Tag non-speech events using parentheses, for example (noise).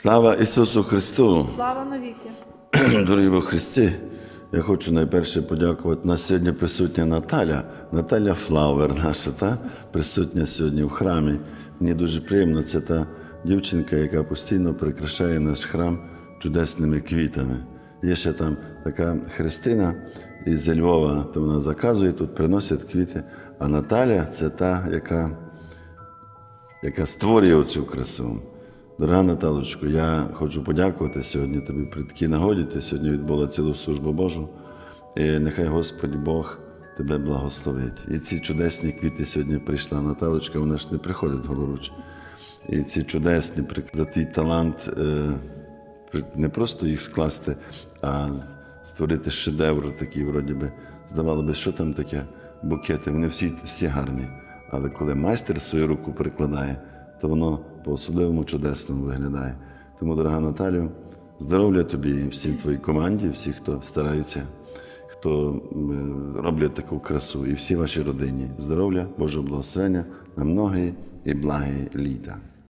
Слава Ісусу Христу! Слава навіки! (clears throat) Дорогі во Христі! Я хочу найперше подякувати. У нас сьогодні присутня Наталя, Наталя Флауер, наша та присутня сьогодні в храмі. Мені дуже приємно. Це та дівчинка, яка постійно прикрашає наш храм чудесними квітами. Є ще там така Христина із Львова, то вона заказує тут, приносять квіти. А Наталя це та, яка яка створює оцю красу. Дорога Наталочко, я хочу подякувати сьогодні тобі при такій нагоді. Ти сьогодні відбула цілу службу Божу. І нехай Господь Бог тебе благословить. І ці чудесні квіти сьогодні прийшла Наталочка, вона ж не приходить голоруч. І ці чудесні за твій талант е, не просто їх скласти, а створити шедевр такий, вроді би. Здавало би, що там таке букети. Вони всі, всі гарні. Але коли майстер свою руку прикладає, то воно по-особливому чудесному виглядає. Тому, дорога Наталю, здоров'я тобі і всім твоїй команді, всі, хто стараються, хто роблять таку красу, і всій вашій родині. Здоров'я, Божого благословення на многі і благі літа.